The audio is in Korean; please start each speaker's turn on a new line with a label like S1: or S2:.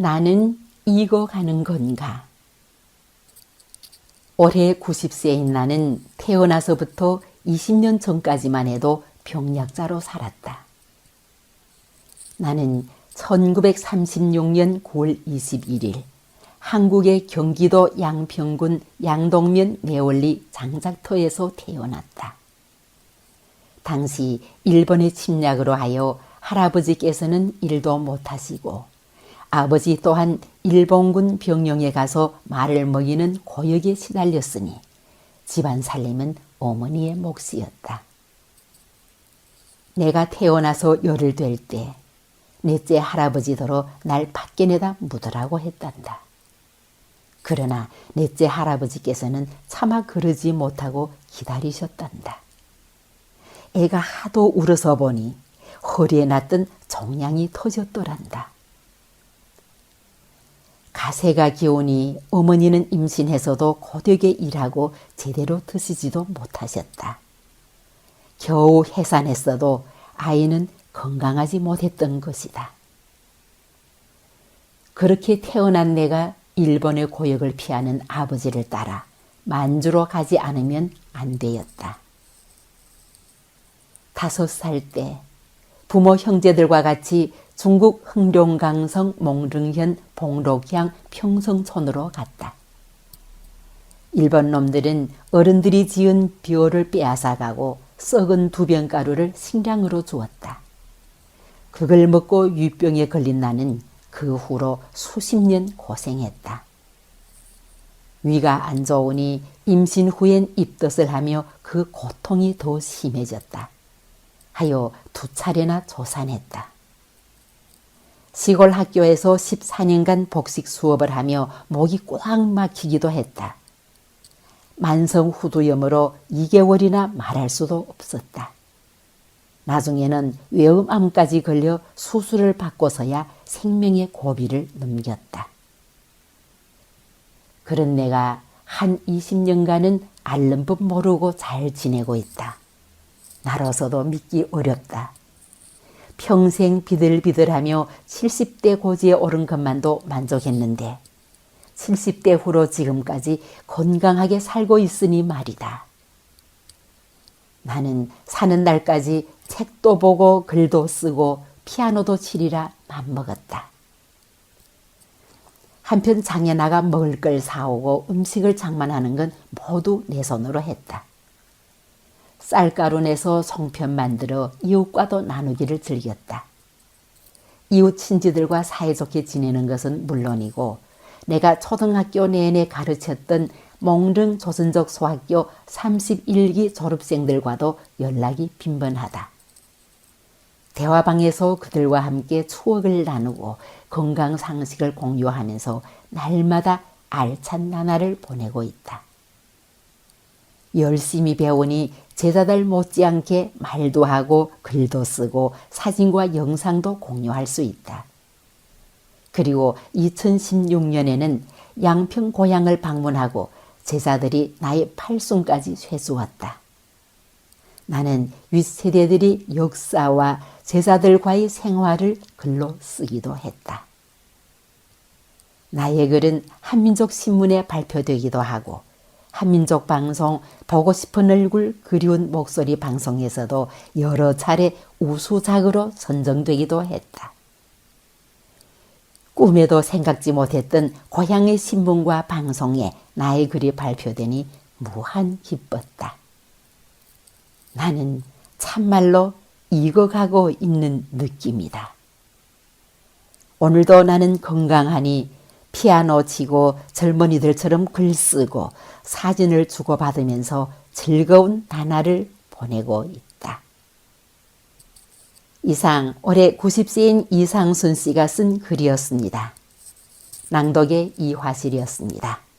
S1: 나는 익어가는 건가? 올해 90세인 나는 태어나서부터 20년 전까지만 해도 병약자로 살았다. 나는 1936년 9월 21일 한국의 경기도 양평군 양동면 내원리 장작터에서 태어났다. 당시 일본의 침략으로 하여 할아버지께서는 일도 못하시고 아버지 또한 일본군 병영에 가서 말을 먹이는 고역에 시달렸으니 집안 살림은 어머니의 몫이었다. 내가 태어나서 열을 될때 넷째 할아버지더러 날 밖에 내다 묻으라고 했단다. 그러나 넷째 할아버지께서는 차마 그러지 못하고 기다리셨단다. 애가 하도 울어서 보니 허리에 났던 종양이 터졌더란다. 가세가 기오니 어머니는 임신해서도 고되게 일하고 제대로 드시지도 못하셨다. 겨우 해산했어도 아이는 건강하지 못했던 것이다. 그렇게 태어난 내가 일본의 고역을 피하는 아버지를 따라 만주로 가지 않으면 안 되었다. 다섯 살 때 부모 형제들과 같이 중국 흥룡강성 몽릉현 봉록향 평성촌으로 갔다. 일본 놈들은 어른들이 지은 벼를 빼앗아가고 썩은 두변가루를 식량으로 주었다. 그걸 먹고 유병에 걸린 나는 그 후로 수십 년 고생했다. 위가 안 좋으니 임신 후엔 입덧을 하며 그 고통이 더 심해졌다. 하여 두 차례나 조산했다. 시골 학교에서 14년간 복식 수업을 하며 목이 꽉 막히기도 했다. 만성 후두염으로 2개월이나 말할 수도 없었다. 나중에는 외음암까지 걸려 수술을 받고서야 생명의 고비를 넘겼다. 그런 내가 한 20년간은 앓는 법 모르고 잘 지내고 있다. 나로서도 믿기 어렵다. 평생 비들비들하며 70대 고지에 오른 것만도 만족했는데 70대 후로 지금까지 건강하게 살고 있으니 말이다. 나는 사는 날까지 책도 보고 글도 쓰고 피아노도 치리라 맘먹었다. 한편 장에 나가 먹을 걸 사오고 음식을 장만하는 건 모두 내 손으로 했다. 쌀가루 내서 송편 만들어 이웃과도 나누기를 즐겼다. 이웃 친지들과 사이좋게 지내는 것은 물론이고 내가 초등학교 내내 가르쳤던 몽릉 조선족 소학교 31기 졸업생들과도 연락이 빈번하다. 대화방에서 그들과 함께 추억을 나누고 건강 상식을 공유하면서 날마다 알찬 나날을 보내고 있다. 열심히 배우니 제자들 못지않게 말도 하고 글도 쓰고 사진과 영상도 공유할 수 있다. 그리고 2016년에는 양평 고향을 방문하고 제자들이 나의 팔순까지 쇠수었다. 나는 윗세대들이 역사와 제자들과의 생활을 글로 쓰기도 했다. 나의 글은 한민족 신문에 발표되기도 하고 한민족 방송 보고 싶은 얼굴 그리운 목소리 방송에서도 여러 차례 우수작으로 선정되기도 했다. 꿈에도 생각지 못했던 고향의 신문과 방송에 나의 글이 발표되니 무한 기뻤다. 나는 참말로 익어가고 있는 느낌이다. 오늘도 나는 건강하니 피아노 치고 젊은이들처럼 글 쓰고 사진을 주고받으면서 즐거운 나날을 보내고 있다. 이상 올해 90세인 이상순 씨가 쓴 글이었습니다. 낭독의 이화실이었습니다.